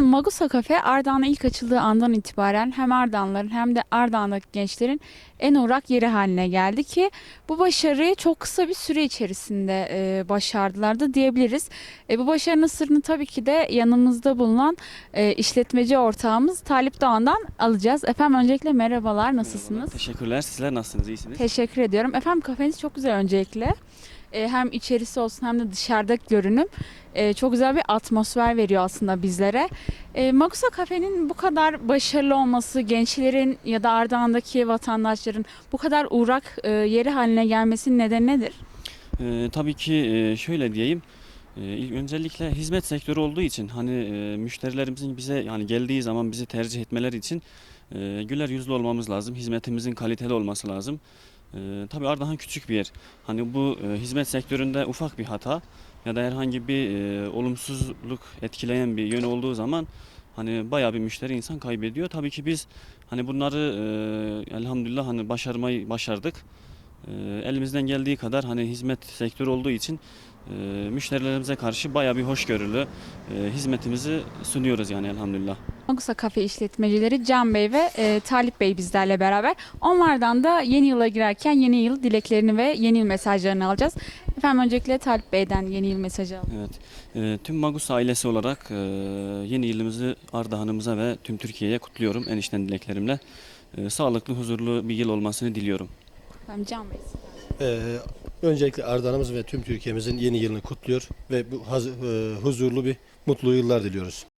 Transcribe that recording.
Magusa Kafe Ardahan'a ilk açıldığı andan itibaren hem Ardahanların hem de Ardahan'daki gençlerin en uğrak yeri haline geldi ki bu başarıyı çok kısa bir süre içerisinde e, başardılar da diyebiliriz. E, bu başarının sırrını tabii ki de yanımızda bulunan e, işletmeci ortağımız Talip Doğan'dan alacağız. Efendim öncelikle merhabalar nasılsınız? Merhabalar, Teşekkürler. Sizler nasılsınız? İyisiniz? Teşekkür ediyorum. Efendim kafeniz çok güzel öncelikle. Ee, hem içerisi olsun hem de dışarıdaki görünüm ee, çok güzel bir atmosfer veriyor aslında bizlere. Ee, Magusa Kafe'nin bu kadar başarılı olması, gençlerin ya da Ardahan'daki vatandaşların bu kadar uğrak e, yeri haline gelmesinin nedeni nedir? Ee, tabii ki e, şöyle diyeyim. İlk öncelikle hizmet sektörü olduğu için hani e, müşterilerimizin bize yani geldiği zaman bizi tercih etmeleri için e, güler yüzlü olmamız lazım. Hizmetimizin kaliteli olması lazım. Ee, tabii Ardahan küçük bir yer. Hani bu e, hizmet sektöründe ufak bir hata ya da herhangi bir e, olumsuzluk etkileyen bir yön olduğu zaman hani bayağı bir müşteri insan kaybediyor. Tabii ki biz hani bunları e, elhamdülillah hani başarmayı başardık. E, elimizden geldiği kadar hani hizmet sektörü olduğu için e, müşterilerimize karşı bayağı bir hoşgörülü e, hizmetimizi sunuyoruz yani elhamdülillah. Magusa Kafe işletmecileri Can Bey ve e, Talip Bey bizlerle beraber. Onlardan da yeni yıla girerken yeni yıl dileklerini ve yeni yıl mesajlarını alacağız. Efendim öncelikle Talip Bey'den yeni yıl mesajı alalım. Evet. E, tüm Magus ailesi olarak e, yeni yılımızı Ardahan'ımıza ve tüm Türkiye'ye kutluyorum en içten dileklerimle. E, sağlıklı, huzurlu bir yıl olmasını diliyorum. Can Bey. Ee, öncelikle Ardahan'ımız ve tüm Türkiye'mizin yeni yılını kutluyor ve bu e, huzurlu bir mutlu yıllar diliyoruz.